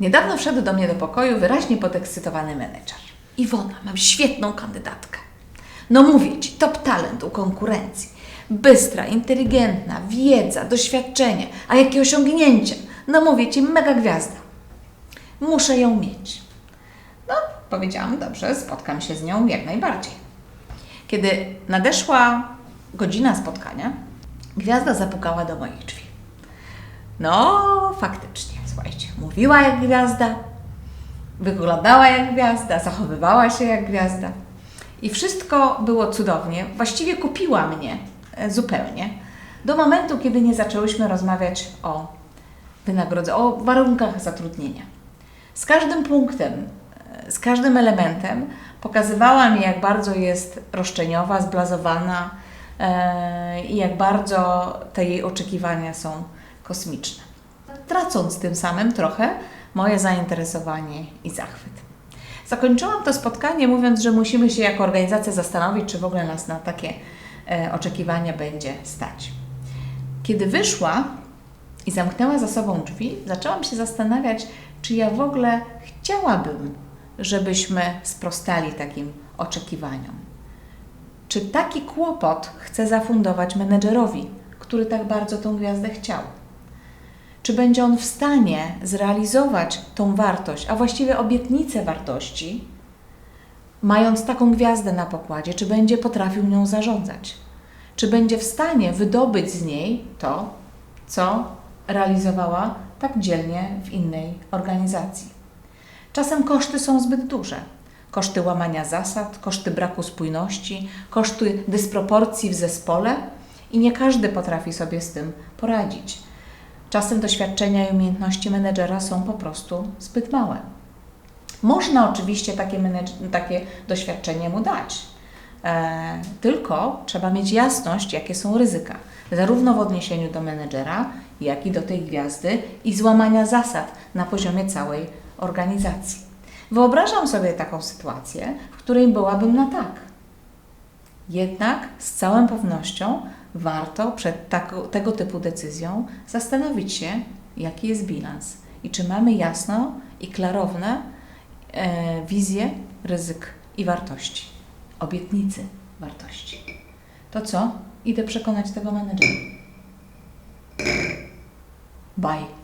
Niedawno wszedł do mnie do pokoju wyraźnie podekscytowany menedżer. Iwona, mam świetną kandydatkę. No mówię Ci, top talent u konkurencji. Bystra, inteligentna, wiedza, doświadczenie, a jakie osiągnięcia. No mówię Ci, mega gwiazda. Muszę ją mieć. No, powiedziałam, dobrze, spotkam się z nią jak najbardziej. Kiedy nadeszła godzina spotkania, gwiazda zapukała do moich drzwi. No, faktycznie, mówiła jak gwiazda, wyglądała jak gwiazda, zachowywała się jak gwiazda. I wszystko było cudownie. Właściwie kupiła mnie e, zupełnie. Do momentu, kiedy nie zaczęłyśmy rozmawiać o wynagrodzeniu, o warunkach zatrudnienia. Z każdym punktem, e, z każdym elementem pokazywała mi, jak bardzo jest roszczeniowa, zblazowana e, i jak bardzo te jej oczekiwania są kosmiczne. Tracąc tym samym trochę moje zainteresowanie i zachwyt. Zakończyłam to spotkanie mówiąc, że musimy się jako organizacja zastanowić, czy w ogóle nas na takie e, oczekiwania będzie stać. Kiedy wyszła i zamknęła za sobą drzwi, zaczęłam się zastanawiać, czy ja w ogóle chciałabym, żebyśmy sprostali takim oczekiwaniom. Czy taki kłopot chcę zafundować menedżerowi, który tak bardzo tą gwiazdę chciał? Czy będzie on w stanie zrealizować tą wartość, a właściwie obietnicę wartości, mając taką gwiazdę na pokładzie, czy będzie potrafił nią zarządzać? Czy będzie w stanie wydobyć z niej to, co realizowała tak dzielnie w innej organizacji? Czasem koszty są zbyt duże. Koszty łamania zasad, koszty braku spójności, koszty dysproporcji w zespole i nie każdy potrafi sobie z tym poradzić. Czasem doświadczenia i umiejętności menedżera są po prostu zbyt małe. Można oczywiście takie, takie doświadczenie mu dać, e, tylko trzeba mieć jasność, jakie są ryzyka, zarówno w odniesieniu do menedżera, jak i do tej gwiazdy i złamania zasad na poziomie całej organizacji. Wyobrażam sobie taką sytuację, w której byłabym na tak. Jednak z całą pewnością warto przed tako, tego typu decyzją zastanowić się, jaki jest bilans i czy mamy jasno i klarowne e, wizję ryzyk i wartości, obietnicy wartości. To co? Idę przekonać tego menedżera. Bye.